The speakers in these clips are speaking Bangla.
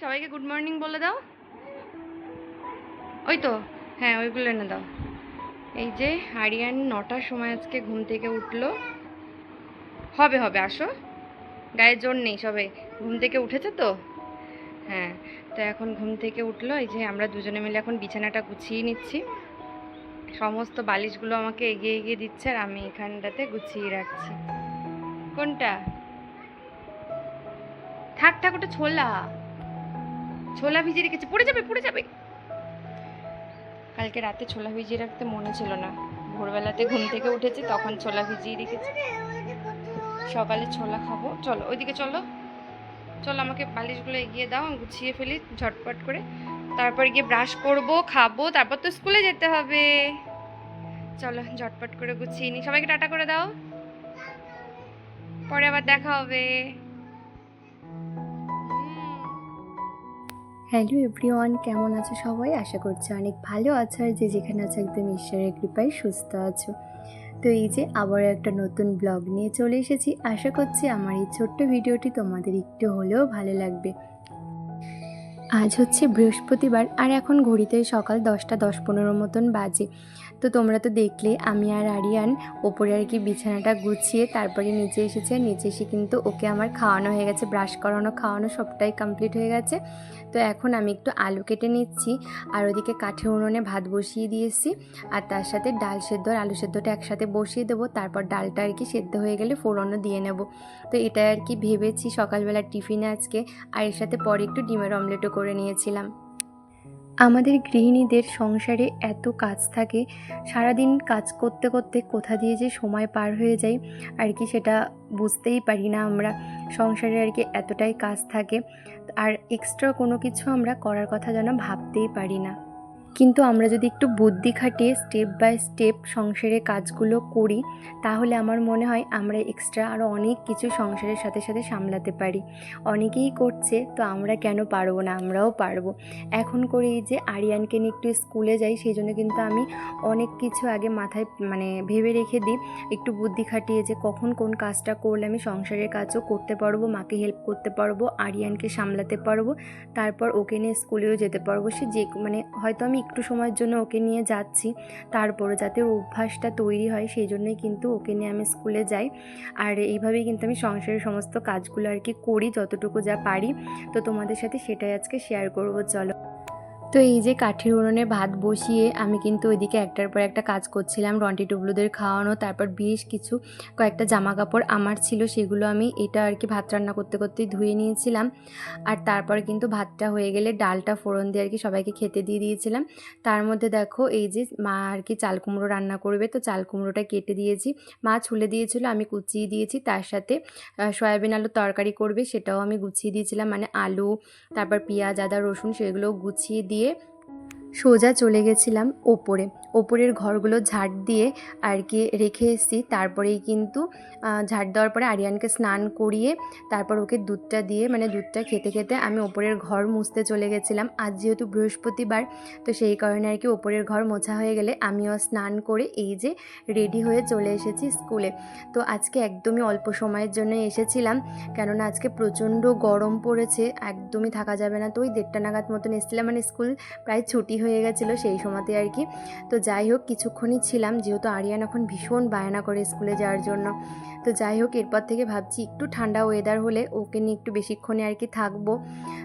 সবাইকে গুড মর্নিং বলে দাও। ওই তো হ্যাঁ ওইগুলো এনে দাও। এই যে, আরিয়ান নটার সময় আজকে ঘুম থেকে উঠল। হবে হবে, আসো। গায়ে জোর নেই, সবে ঘুম থেকে উঠেছে তো? হ্যাঁ তো এখন ঘুম থেকে উঠল। এই যে, আমরা দুজনে মিলে এখন বিছানাটা গুছিয়ে নিচ্ছি। সমস্ত বালিশগুলো আমাকে এগিয়ে এগিয়ে দিচ্ছে আর আমি এখানটাতে গুছিয়ে রাখছি। কোনটা? থাক থাক, ওটা ছোলা। ছোলা ভিজিয়ে রেখেছে, পড়ে যাবে পড়ে যাবে। কালকে রাতে ছোলা ভিজিয়ে রাখতে মনে ছিল না। ভোরবেলাতে ঘুম থেকে উঠেছি, তখন ছোলা ভিজিয়ে রেখেছি। সকালে ছোলা খাব। চলো, ওইদিকে চলো। চলো, আমাকে বালিশগুলো এগিয়ে দাও, আমি গুছিয়ে ফেলি ঝটপট করে। তারপর গিয়ে ব্রাশ করব, খাব, তারপর তো স্কুলে যেতে হবে। চলো, ঝটপট করে গুছিয়ে নিই। সবাইকে টাটা করে দাও। পরে আবার দেখা হবে। হ্যালো এভরিওয়ান, কেমন আছো সবাই? আশা করছি অনেক ভালো আছো। আর যে যেখানে আছো, একদম ঈশ্বরের কৃপায় সুস্থ আছো। তো এই যে আবার একটা নতুন ব্লগ নিয়ে চলে এসেছি। আশা করছি আমার এই ছোট্ট ভিডিওটি তোমাদের একটু হলেও ভালো লাগবে। আজ হচ্ছে বৃহস্পতিবার, আর এখন ঘড়িতে সকাল দশটা দশ পনেরো মতন বাজে। তো তোমরা তো দেখলে, আমি আর আরিয়ান ওপরে আর কি বিছানাটা গুছিয়ে তারপরে নিচে এসেছে। নিচে এসে কিন্তু ওকে আমার খাওয়ানো হয়ে গেছে, ব্রাশ করানো, খাওয়ানো সবটাই কমপ্লিট হয়ে গেছে। তো এখন আমি একটু আলু কেটে নিচ্ছি, আর ওদিকে কাঠের উনুনে ভাত বসিয়ে দিয়েছি, আর তার সাথে ডাল সেদ্ধ আর আলু সেদ্ধটা একসাথে বসিয়ে দেবো, তারপর ডালটা আর কি সেদ্ধ হয়ে গেলে ফোড়নও দিয়ে নেব। তো এটা আর কি ভেবেছি সকালবেলা টিফিনে আজকে, আর এর সাথে পরে একটু ডিমের অমলেটও করে নিয়েছিলাম। আমাদের গৃহিণীদের সংসারে এত কাজ থাকে, সারাদিন কাজ করতে করতে কোথা দিয়ে যে সময় পার হয়ে যায়, আর কি সেটা বুঝতেই পারি না আমরা। সংসারে আর কি এতটাই কাজ থাকে আর এক্সট্রা কোনো কিছু আমরা করার কথা যেন ভাবতেই পারি না। কিন্তু আমরা যদি একটু বুদ্ধি খাটিয়ে স্টেপ বাই স্টেপ সংসারের কাজগুলো করি, তাহলে আমার মনে হয় আমরা এক্সট্রা আরও অনেক কিছু সংসারের সাথে সাথে সামলাতে পারি। অনেকেই করছে, তো আমরা কেন পারব না? আমরাও পারব। এখন করে এই যে আরিয়ানকে নিয়ে একটু স্কুলে যাই, সেই জন্য কিন্তু আমি অনেক কিছু আগে মাথায় মানে ভেবে রেখে দিই। একটু বুদ্ধি খাটিয়ে যে কখন কোন কাজটা করলে আমি সংসারের কাজও করতে পারব, মাকে হেল্প করতে পারব, আরিয়ানকে সামলাতে পারব, তারপর ওকে নিয়ে স্কুলেও যেতে পারব। সে যে মানে হয়তো আমি একটু সময়ের জন্য ওকে নিয়ে যাচ্ছি, তারপরে যাতে অভ্যাসটা তৈরি হয়, সেই জন্যই কিন্তু ওকে নিয়ে আমি স্কুলে যাই। আর এইভাবেই কিন্তু আমি সংসারের সমস্ত কাজগুলো আর কি করি, যতটুকু যা পারি। তো তোমাদের সাথে সেটাই আজকে শেয়ার করব, চলো। তো এই যে কাঠের উনুনে ভাত বসিয়ে আমি কিন্তু ওইদিকে একটার পর একটা কাজ করছিলাম, রন্টি টুবলুদের খাওয়ানো, তারপর বেশ কিছু কয়েকটা জামা কাপড় আমার ছিল, সেগুলো আমি এটা আর কি ভাত রান্না করতে করতেই ধুয়ে নিয়েছিলাম। আর তারপর কিন্তু ভাতটা হয়ে গেলে ডালটা ফোড়ন দিয়ে আর কি সবাইকে খেতে দিয়ে দিয়েছিলাম। তার মধ্যে দেখো এই যে মা আর কি চাল কুমড়ো রান্না করবে, তো চাল কুমড়োটা কেটে দিয়েছি। মা ছুলে দিয়েছিল, আমি কুচিয়ে দিয়েছি, তার সাথে সয়াবিন আলুর তরকারি করবে, সেটাও আমি গুছিয়ে দিয়েছিলাম মানে আলু, তারপর পেঁয়াজ, আদা, রসুন সেগুলো গুছিয়ে দিয়ে সোজা চলে গেছিলাম ওপরে। ওপরের ঘরগুলো ঝাড় দিয়ে আর কি রেখে এসেছি। তারপরেই কিন্তু ঝাড় দেওয়ার পরে আরিয়ানকে স্নান করিয়ে তারপর ওকে দুধটা দিয়ে মানে দুধটা খেতে খেতে আমি ওপরের ঘর মুছতে চলে গেছিলাম। আজ যেহেতু বৃহস্পতিবার, তো সেই কারণে আর কি ওপরের ঘর মোছা হয়ে গেলে আমিও স্নান করে এই যে রেডি হয়ে চলে এসেছি স্কুলে। তো আজকে একদমই অল্প সময়ের জন্য এসেছিলাম, কেননা আজকে প্রচণ্ড গরম পড়েছে, একদমই থাকা যাবে না। তো ওই দেড়টা নাগাদ মতন এসেছিলাম মানে স্কুল প্রায় ছুটি হয়ে গেছিল সেই সময়তে আর কি। তো যাই হোক, কিছুক্ষণই ছিলাম, যেহেতু আরিয়ান এখন ভীষণ বায়না করে স্কুলে যাওয়ার জন্য। তো যাই হোক, এরপর থেকে ভাবছি একটু ঠান্ডা ওয়েদার হলে ওকে নিয়ে একটু বেশিক্ষণে আর কি থাকব।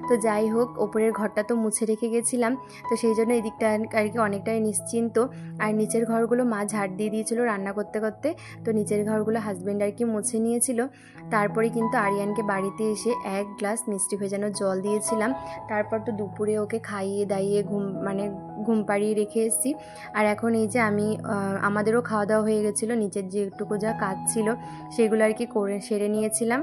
তো যাই হোক, ওপরের ঘরটা তো মুছে রেখে গেছিলাম। তো সেই জন্য এই দিকটা আর কি অনেকটাই নিশ্চিন্ত। আর নিচের ঘরগুলো মা ঝাড় দিয়ে দিয়েছিল রান্না করতে করতে। তো নিচের ঘরগুলো হাজব্যান্ড আর কি মুছে নিয়েছিল। তারপরে কিন্তু আরিয়ানকে বাড়িতে এসে এক গ্লাস মিষ্টি ভেজানো জল দিয়েছিলাম। তারপর তো দুপুরে ওকে খাইয়ে দাইয়ে ঘুম মানে ঘুম পাড়িয়ে রেখে এসেছি। আর এখন এই যে আমি আমাদেরও খাওয়া দাওয়া হয়ে গেছিল, নিচের যেটুকু যা কাজ ছিল সেগুলো আর কি করে, সেরে নিয়েছিলাম।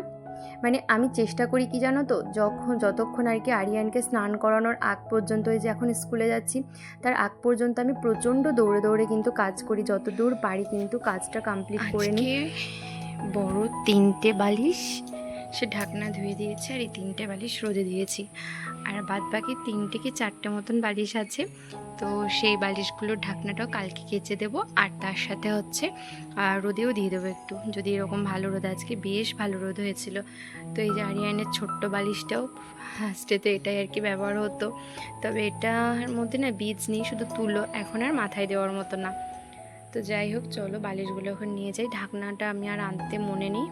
মানে আমি চেষ্টা করি কি জানো তো, যখন, যতক্ষণ আর কি আরিয়ানকে স্নান করানোর আগ পর্যন্ত এই যে এখন স্কুলে যাচ্ছি, তার আগ পর্যন্ত আমি প্রচণ্ড দৌড়ে দৌড়ে কিন্তু কাজ করি যত দূর পারি কিন্তু কাজটা কমপ্লিট করে নিই। বড় তিনটে বালিশ, সে ঢাকনা ধুয়ে দিয়েছে আর এই তিনটে বালিশ রোদে দিয়েছি। আর বাদ বাকি তিনটে কি চারটে মতন বালিশ আছে। তো সেই বালিশগুলোর ঢাকনাটাও কালকে কেচে দেবো। আর তার সাথে হচ্ছে রোদেও দিয়ে দেবো একটু। যদি এরকম ভালো রোদ, আজকে বেশ ভালো রোদ হয়েছিল। তো এই যে আরিয়ানের ছোট্ট বালিশটাও, ফার্স্টে তো এটাই আর কি ব্যবহার হতো। তবে এটার মধ্যে না বীজ নেই, শুধু তুলো। এখন আর মাথায় দেওয়ার মতো না। তো যাই হোক, চলো বালিশগুলো এখন নিয়ে যাই। ঢাকনাটা আমি আর আনতে মনে নেই।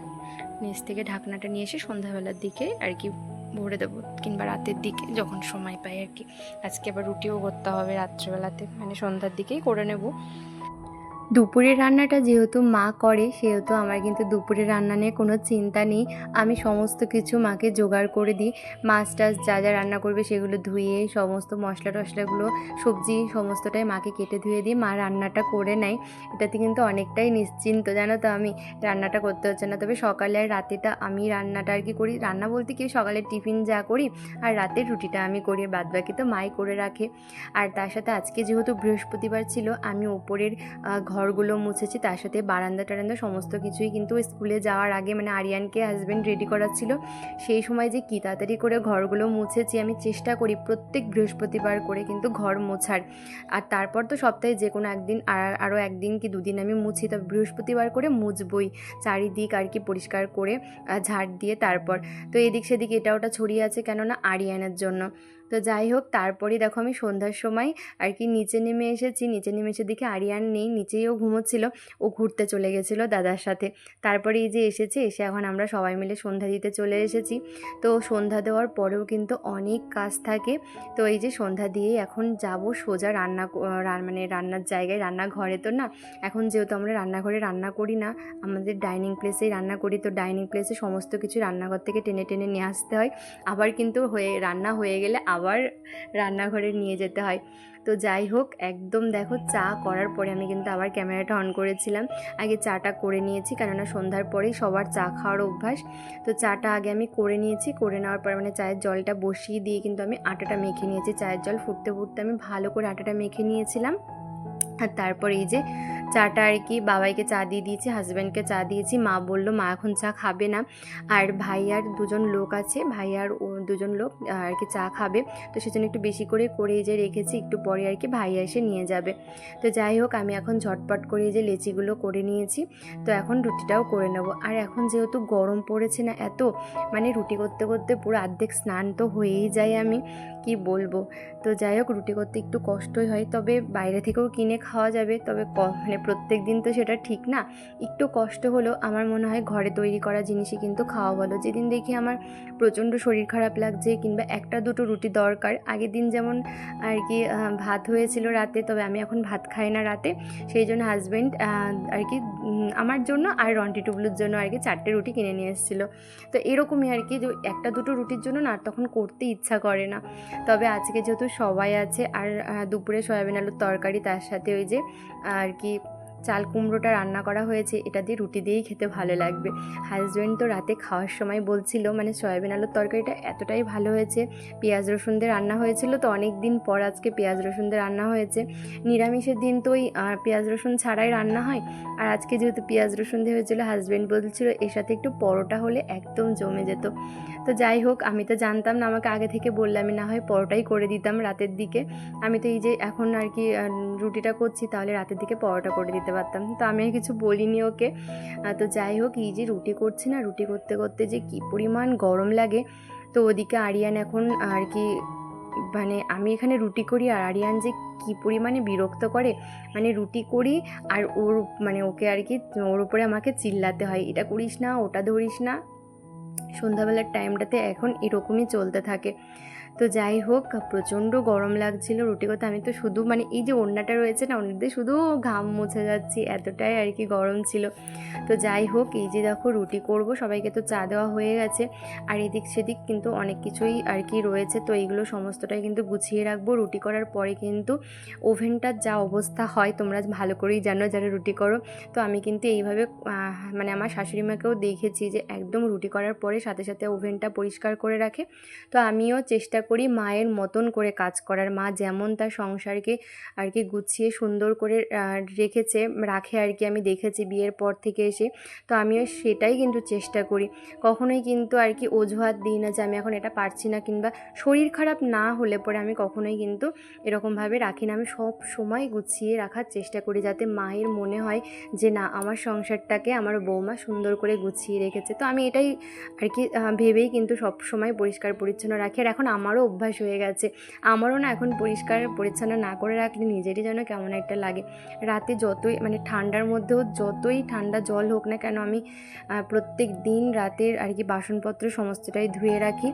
নিচ থেকে ঢাকনাটা নিয়ে এসে সন্ধ্যাবেলার দিকে আর কি ভরে দেবো কিংবা রাতের দিকে, যখন সময় পাই আর কি। আজকে আবার রুটিও করতে হবে রাত্রেবেলাতে মানে সন্ধ্যার দিকেই করে নেব। দুপুরের রান্নাটা যেহেতু মা করে সেহেতু আমার কিন্তু দুপুরের রান্না নিয়ে কোনো চিন্তা নেই। আমি সমস্ত কিছু মাকে জোগাড় করে দিই। মাছ টাছ যা যা রান্না করবে সেগুলো ধুয়ে সমস্ত মশলা টশলাগুলো সবজি সমস্তটাই মাকে কেটে ধুয়ে দিই। মা রান্নাটা করে নেয়। এটাতে কিন্তু অনেকটাই নিশ্চিন্ত জানো তো আমি। রান্নাটা করতে হচ্ছে না। তবে সকালে আর রাতেটা আমি রান্নাটা আর কি করি? রান্না বলতে কি সকালে টিফিন যা করি আর রাতের রুটিটা আমি করি। বাদ বাকি তো মাই করে রাখে। আর তার সাথে আজকে যেহেতু বৃহস্পতিবার ছিল আমি ওপরের আহ, ঘরগুলো মুছেছি, তার সাথে বারান্দা টারান্দা সমস্ত কিছুই কিন্তু স্কুলে যাওয়ার আগে মানে আরিয়ানকে হাজব্যান্ড রেডি করাচ্ছিল। সেই সময় যে কী তাড়াতাড়ি করে ঘরগুলো মুছেছি, আমি চেষ্টা করি প্রত্যেক বৃহস্পতিবার করে কিন্তু ঘর মোছার। আর তারপর তো সপ্তাহে যে কোনো একদিন, আর আরও একদিন কি দুদিন আমি মুছি, তবে বৃহস্পতিবার করে মুছবই। চারিদিক আর কি পরিষ্কার করে ঝাড় দিয়ে তারপর। তো এদিক সেদিক এটা ওটা ছড়িয়ে আছে কেননা আরিয়ানের জন্য। তো যাই হোক তারপরে দেখো আমি সন্ধ্যার সময় আর কি নিচে নেমে এসেছি। নিচে নেমে এসে দেখি আরিয়ান নেই, নিচেই ও ঘুমোচ্ছিল। ও ঘুরতে চলে গেছিল দাদার সাথে। তারপরে এই যে এসেছে, এসে এখন আমরা সবাই মিলে সন্ধ্যা দিতে চলে এসেছি। তো সন্ধ্যা দেওয়ার পরেও কিন্তু অনেক কাজ থাকে। তো এই যে সন্ধ্যা দিয়ে এখন যাব সোজা রান্না মানে রান্নার জায়গায়। রান্নাঘরে তো না, এখন যেহেতু আমরা রান্নাঘরে রান্না করি না, আমাদের ডাইনিং প্লেসেই রান্না করি। তো ডাইনিং প্লেসে সমস্ত কিছু রান্নাঘর থেকে টেনে টেনে নিয়ে আসতে হয়। আবার কিন্তু হয়ে, রান্না হয়ে গেলে আবার রান্নাঘরে নিয়ে যেতে হয়। তো যাই হোক, একদম দেখো চা করার পরে আমি কিন্তু আবার ক্যামেরাটা অন করেছিলাম। আগে চাটা করে নিয়েছি, কেননা সন্ধ্যার পরেই সবার চা খাওয়ার অভ্যাস। তো চাটা আগে আমি করে নিয়েছি, করে নেওয়ার পর মানে চায়ের জলটা বসিয়ে দিয়ে কিন্তু আমি আটাটা মেখে নিয়েছি। চায়ের জল ফুটতে ফুটতে আমি ভালো করে আটাটা মেখে নিয়েছিলাম। আর তারপর এই যে চাটা আর কি বাবাইকে চা দিয়ে দিয়েছি হাজব্যান্ডকে চা দিয়েছি। মা বলল, মা এখন চা খাবে না। আর ভাই আর দুজন লোক আছে, ভাই আর ও দুজন লোক আর কি চা খাবে। তো সেজন্য একটু বেশি করে করে যে রেখেছি, একটু পরে আর কি ভাই এসে নিয়ে যাবে। তো যাই হোক, আমি এখন ঝটপট করে যে লেচিগুলো করে নিয়েছি। তো এখন রুটিটাও করে নেব। আর এখন যেহেতু গরম পড়েছে না এত মানে রুটি করতে করতে পুরো অর্ধেক স্নান তো হয়েই যায় আমি, কি বলব? তো যাই হোক, রুটি করতে একটু কষ্টই হয়, তবে বাইরে থেকেও কিনে খাওয়া যাবে। তবে মানে প্রত্যেক দিন তো সেটা ঠিক না। একটু কষ্ট হলেও আমার মনে হয় ঘরে তৈরি করা জিনিসই কিন্তু খাওয়া ভালো। যেদিন দেখি আমার প্রচণ্ড শরীর খারাপ লাগছে কিংবা একটা দুটো রুটি দরকার, আগের দিন যেমন আর কি ভাত হয়েছিল রাতে, তবে আমি এখন ভাত খাই না রাতে। সেই জন্য হাজব্যান্ড আর কি আমার জন্য আর রন্টি টুবলুর জন্য আর কি চারটে রুটি কিনে নিয়ে এসেছিল। তো এরকমই আর কি, যে একটা দুটো রুটির জন্য না তখন করতে ইচ্ছা করে না। তবে আজকে যেহেতু সবাই আছে আর দুপুরে সয়াবিন আলুর তরকারি, তার সাথে ওই যে, আর কি চাল কুমড়োটা রান্না করা হয়েছে, এটা দিয়ে রুটি দিয়েই খেতে ভালো লাগবে। হাজব্যান্ড তো রাতে খাওয়ার সময় বলছিল মানে সয়াবিন আলুর তরকারিটা এতটাই ভালো হয়েছে, পেঁয়াজ রসুন দিয়ে রান্না হয়েছিল তো অনেক দিন পর আজকে পেঁয়াজ রসুন দিয়ে রান্না হয়েছে। নিরামিষের দিন তো ওই পেঁয়াজ রসুন ছাড়াই রান্না হয়। আর আজকে যেহেতু পেঁয়াজ রসুন দিয়ে হয়েছিল হাজব্যান্ড বলছিল, এর সাথে একটু পরোটা হলে একদম জমে যেত। তো যাই হোক, আমি তো জানতাম না, আমাকে আগে থেকে বললে আমি না হয় পরোটাই করে দিতাম রাতের দিকে। আমি তো এই যে এখন আর কি রুটিটা করছি, তাহলে রাতের দিকে পরোটা করে দিতে পারতাম। তো আমি আর কিছু বলিনি ওকে। তো যাই হোক, এই যে রুটি করছি না, রুটি করতে করতে যে কী পরিমাণ গরম লাগে। তো ওদিকে আরিয়ান এখন আর কি মানে আমি এখানে রুটি করি আর আরিয়ান যে কী পরিমাণে বিরক্ত করে। মানে রুটি করি আর ওর মানে ওকে আর কি, ওর উপরে আমাকে চিল্লাতে হয়, এটা করিস না, ওটা ধরিস না। সন্ধ্যাবেলার টাইমটাতে এখন এরকমই চলতে থাকে। তো যাই হোক, প্রচণ্ড গরম লাগছিল। রুটি করতে আমি তো শুধু মানে এই যে ওড়নাটা রয়েছে না ওড়নাতে শুধু ঘাম মুছে যাচ্ছি, এতটাই আর কি গরম ছিল। তো যাই হোক, এই যে দেখো রুটি করব, সবাইকে তো চা দেওয়া হয়ে গেছে। আর এদিক সেদিক কিন্তু অনেক কিছুই আর কি রয়েছে, তো এইগুলো সমস্তটাই কিন্তু গুছিয়ে রাখব। রুটি করার পরে কিন্তু ওভেনটার যা অবস্থা হয়, তোমরা ভালো করেই জানো যারা রুটি করো। তো আমি কিন্তু এইভাবে মানে আমার শাশুড়ি মাকেও দেখেছি যে একদম রুটি করার পরে সাথে সাথে ওভেনটা পরিষ্কার করে রাখে। তো আমিও চেষ্টা করি মায়ের মতন করে কাজ করার। মা যেমন তার সংসারকে আর কি গুছিয়ে সুন্দর করে রেখেছে, রাখে আর কি আমি দেখেছি বিয়ের পর থেকে এসে। তো আমিও সেটাই কিন্তু চেষ্টা করি। কখনোই কিন্তু আর কি অজুহাত দিই না যে আমি এখন এটা পারছি না কিংবা শরীর খারাপ না হলে পরে আমি কখনোই কিন্তু এরকমভাবে রাখি না। আমি সব সময় গুছিয়ে রাখার চেষ্টা করি যাতে মায়ের মনে হয় যে না, আমার সংসারটাকে আমার বৌমা সুন্দর করে গুছিয়ে রেখেছে। তো আমি এটাই আর কি ভেবেই কিন্তু সব সময় পরিষ্কার পরিচ্ছন্ন রাখি। আর এখন আমারও অভ্যাস হয়ে গেছে। আমারও না এখন পরিষ্কার, পরিচ্ছন্ন না করে রাখলে নিজেরই যেন কেমন একটা লাগে। রাতে যতই মানে ঠান্ডার মধ্যেও যতই ঠান্ডা জল হোক না কেন আমি প্রত্যেক দিন রাতের আর কি বাসনপত্র সমস্তটাই ধুয়ে রাখি।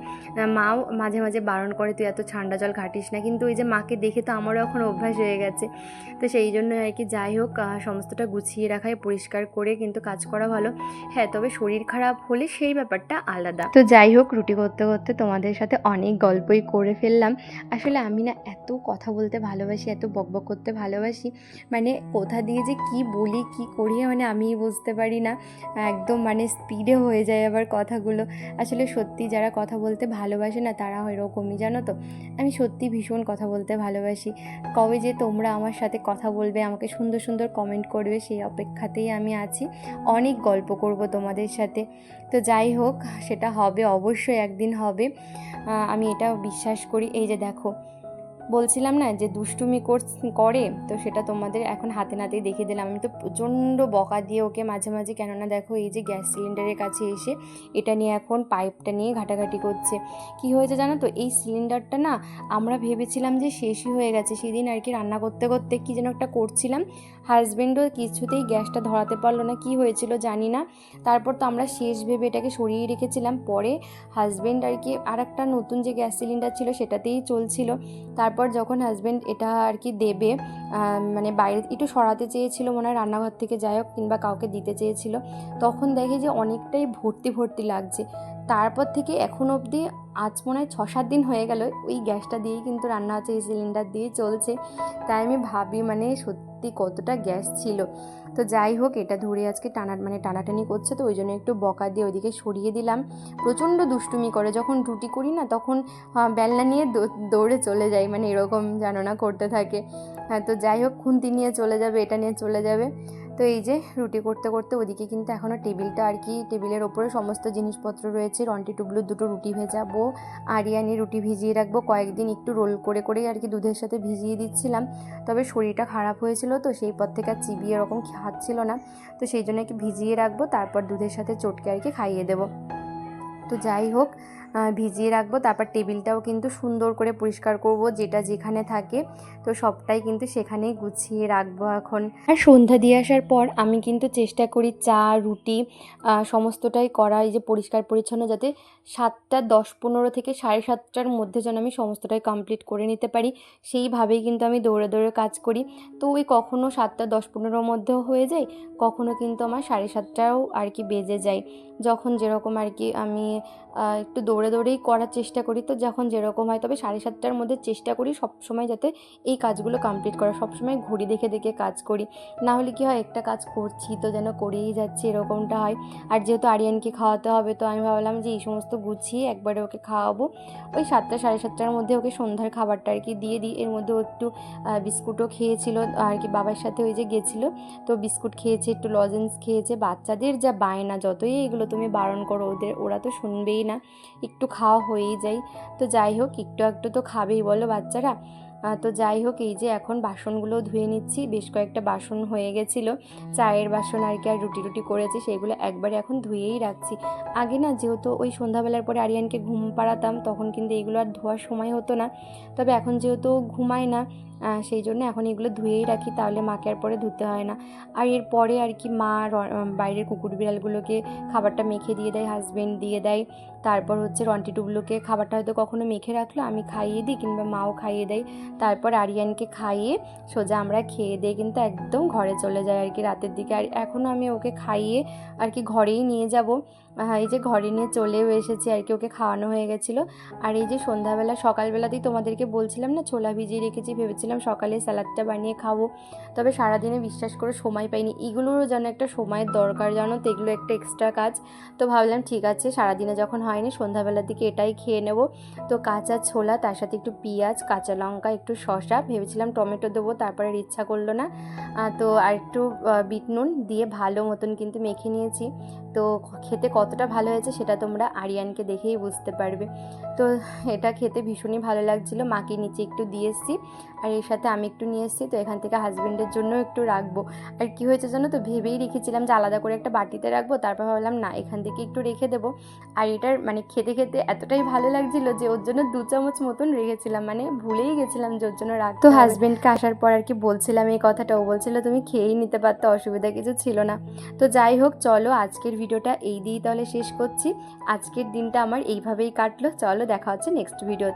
মাও মাঝে মাঝে বারণ করে, তুই এত ঠান্ডা জল ঘাটিস না। কিন্তু ওই যে মাকে দেখে তো আমারও এখন অভ্যাস হয়ে গেছে। তো সেই জন্য আর কি যাই হোক সমস্তটা গুছিয়ে রাখায় পরিষ্কার করে কিন্তু কাজ করা ভালো। হ্যাঁ তবে শরীর খারাপ হলে সেই ব্যাপারটা আলাদা। তো যাই হোক, রুটি করতে করতে তোমাদের সাথে অনেক গল্পই করে ফেললাম। আসলে আমি না এত কথা বলতে ভালোবাসি, এত বকবক করতে ভালোবাসি। মানে কোথা দিয়ে যে কি বলি, কি করি মানে আমি বুঝতে পারি না। একদম মানে স্পিডে হয়ে যায় আবার কথাগুলো। আসলে সত্যি যারা কথা বলতে ভালোবাসে না তারা এরকমই, জানো তো? আমি সত্যি ভীষণ কথা বলতে ভালোবাসি। কবে যে তোমরা আমার সাথে কথা বলবে, আমাকে সুন্দর সুন্দর কমেন্ট করবে, সেই অপেক্ষাতেই আমি আছি। অনেক গল্প করব তোমাদের সাথে। তো যাই হোক, সেটা হবে, অবশ্যই একদিন হবে। আমি এটা বিশ্বাস করি, এই যে দেখো, বলছিলাম না যে দুষ্টুমি কর- তো সেটা তোমাদের এখন হাতে নাতেই দেখিয়ে দিলাম। আমি তো প্রচণ্ড বকা দিয়ে ওকে মাঝে মাঝে, কেননা দেখো এই যে গ্যাস সিলিন্ডারের কাছে এসে এটা নিয়ে এখন পাইপটা নিয়ে ঘাটাঘাটি করছে। কি হয়েছে জানো তো? এই সিলিন্ডারটা না আমরা ভেবেছিলাম যে শেষই হয়ে গেছে। সেদিন আর কি রান্না করতে করতে কি যেন একটা করছিলাম হাজব্যান্ডও কিছুতেই গ্যাসটা ধরাতে পারল না, কি হয়েছিল জানি না। তারপর তো আমরা শেষ ভেবে এটাকে সরিয়ে রেখেছিলাম। পরে হাজব্যান্ড আর কি আর একটা নতুন যে গ্যাস সিলিন্ডার ছিল সেটাতেই চলছিল। তারপর যখন হাজব্যান্ড এটা আর কি দেবে মানে বাইরে একটু সরাতে চেয়েছিল মনে হয়, রান্নাঘর থেকে যাই হোক কিংবা কাউকে দিতে চেয়েছিল, তখন দেখে যে অনেকটাই ভর্তি ভর্তি লাগছে। তারপর থেকে এখন অবধি আজ মনে হয় ছ সাত দিন হয়ে গেল, ওই গ্যাসটা দিয়েই কিন্তু রান্না হচ্ছে, এই সিলিন্ডার দিয়ে চলছে। তাই আমি ভাবি মানে সত্যি কতটা গ্যাস ছিল। তো যাই হোক, এটা ধরে আজকে টানা মানে টানাটানি করছে, তো ওই জন্য একটু বকা দিয়ে ওইদিকে সরিয়ে দিলাম। প্রচণ্ড দুষ্টুমি করে, যখন রুটি করি না, তখন বেলনা নিয়ে দৌড়ে চলে যাই মানে এরকম জানো না করতে থাকে। হ্যাঁ তো যাই হোক, খুন্তি নিয়ে চলে যাবে, এটা নিয়ে চলে যাবে। তো এই যে রুটি করতে করতে ওদিকে কিন্তু এখনও টেবিলটা আর কি, টেবিলের ওপরে সমস্ত জিনিসপত্র রয়েছে। রন্টি টুবলুর দুটো রুটি ভেজাবো, আরিয়ানি রুটি ভিজিয়ে রাখব। কয়েকদিন একটু রোল করে করে আর কি দুধের সাথে ভিজিয়ে দিচ্ছিলাম। তবে শরীরটা খারাপ হয়েছিল তো সেই পর থেকে আর চিবিয়ে এরকম খাচ্ছিল না। তো সেই জন্য কি ভিজিয়ে রাখব, তারপর দুধের সাথে চটকে আর কি খাইয়ে দেবো। তো যাই হোক ভিজিয়ে রাখব। তারপর টেবিলটাও কিন্তু সুন্দর করে পরিষ্কার করব, যেটা যেখানে থাকে। তো সবটাই কিন্তু সেখানেই গুছিয়ে রাখব এখন। আর সন্ধ্যা দিয়ে আসার পর আমি কিন্তু চেষ্টা করি চা, রুটি সমস্তটাই করা, এই যে পরিষ্কার পরিচ্ছন্ন, যাতে সাতটা, দশ, পনেরো থেকে সাড়ে সাতটার মধ্যে যেন আমি সমস্তটাই কমপ্লিট করে নিতে পারি। সেইভাবেই কিন্তু আমি দৌড়ে দৌড়ে কাজ করি। তো ওই কখনও সাতটা, দশ, পনেরোর মধ্যেও হয়ে যায় কখনও কিন্তু আমার সাড়ে সাতটাও আর কি বেজে যায়। যখন যেরকম আর কি আমি একটু দৌড়ে দৌড়েই করার চেষ্টা করি। তো যখন যেরকম হয় তবে সাড়ে সাতটার মধ্যে চেষ্টা করি সবসময় যাতে এই কাজগুলো কমপ্লিট করা সবসময় ঘড়ি দেখে দেখে কাজ করি। না হলে কি হয়, একটা কাজ করছি তো যেন করেই যাচ্ছি, এরকমটা হয়। আর যেহেতু আরিয়ানকে খাওয়াতে হবে তো আমি ভাবলাম যে এই সমস্ত গুছিয়ে একবারে ওকে খাওয়াবো। ওই সাতটা, সাড়ে সাতটার মধ্যে ওকে সন্ধ্যার খাবারটা আর কি দিয়ে দিই। এর মধ্যে একটু বিস্কুটও খেয়েছিল। আর কি বাবার সাথে ওই যে গেছিল, তো বিস্কুট খেয়েছে, একটু লজেন্স খেয়েছে। বাচ্চাদের যা বায়না, যতই এগুলো তুমি বারণ করো, ওদের, ওরা তো শুনবেই না। একটু খাওয়া হয়েই যায়। তো যাই হোক, একটু একটু তো খাবেই বলো বাচ্চারা। তো যাই হোক, এই যে এখন বাসনগুলো ধুয়ে নিচ্ছি। বেশ কয়েকটা বাসন হয়ে গেছিল। চায়ের বাসন আর কি, আর রুটি রুটি করেছি, সেগুলো একবারে এখন ধুয়েই রাখছি। আগে না, যেহেতু ওই সন্ধ্যাবেলার পরে আরিয়ানকে ঘুম পাড়াতাম, তখন কিন্তু এগুলো আর ধোয়ার সময় হতো না। তবে এখন যেহেতু ঘুমায় না সেই জন্য এখন এগুলো ধুয়েই রাখি, তাহলে মাকে আর পরে ধুতে হয় না। আর এর পরে আর কি মা বাইরের কুকুর বিড়ালগুলোকে খাবারটা মেখে দিয়ে দেয় হাজবেন্ড দিয়ে দেয়। তারপর হচ্ছে রন্টি টুবলুকে খাবারটা হয়তো কখনো মেখে রাখল, আমি খাইয়ে দিই কিংবা মাও খাইয়ে দেয়। তারপর আরিয়ানকে খাইয়ে সোজা আমরা খেয়ে দিয়ে কিন্তু একদম ঘরে চলে যাই আর কি রাতের দিকে। আর এখনও আমি ওকে খাইয়ে আর কি ঘরেই নিয়ে যাব। এই যে ঘরে নিয়ে চলেও এসেছি আর কি, ওকে খাওয়ানো হয়ে গেছিল। আর এই যে সন্ধ্যাবেলা, সকালবেলাতেই তোমাদেরকে বলছিলাম না, ছোলা ভিজিয়ে রেখেছি, ভেবেছিলাম সকালে স্যালাডটা বানিয়ে খাব। তবে সারাদিনে বিশ্বাস করে সময় পাইনি। এগুলোরও যেন একটা সময়ের দরকার জানো তো এগুলো একটা এক্সট্রা কাজ। তো ভাবলাম, ঠিক আছে, সারাদিনে যখন হয়নি, সন্ধ্যাবেলার দিকে এটাই খেয়ে নেব। তো কাঁচা ছোলা, তার সাথে একটু পেঁয়াজ, কাঁচা লঙ্কা, একটু শসা, ভেবেছিলাম টমেটো দেবো তারপরে ইচ্ছা করল না। তো আর একটু বিট নুন দিয়ে ভালো মতন কিন্তু মেখে নিয়েছি। তো খেতে কতটা ভালো হয়েছে সেটা তোমরা আরিয়ানকে দেখেই বুঝতে পারবে। তো এটা খেতে ভীষণই ভালো লাগছিল। মাকে নিচে একটু দিয়ে এসেছি আর এর সাথে আমি একটু নিয়ে এসেছি। তো এখান থেকে হাজব্যান্ডের জন্য একটু রাখব। আর কি হয়েছে জানো তো? ভেবেই রেখেছিলাম যে আলাদা করে একটা বাটিতে রাখব। তারপর ভাবলাম না এখান থেকে একটু রেখে দেবো। আর এটার মানে খেতে খেতে এতটাই ভালো লাগছিল যে ওর জন্য দু চামচ মতন রেখেছিলাম। মানে ভুলেই গেছিলাম যে ওর জন্য রাখ তো হাজব্যান্ডকে আসার পর আর কি বলছিলাম এই কথাটা। ও বলছিল তুমি খেয়েই নিতে পারতো অসুবিধা কিছু ছিল না। তো যাই হোক চলো আজকের ভিডিওটা এই দিয়েই তাহলে শেষ করছি। আজকের দিনটা আমার এইভাবেই কাটলো। চলো দেখা হচ্ছে নেক্সট ভিডিওতে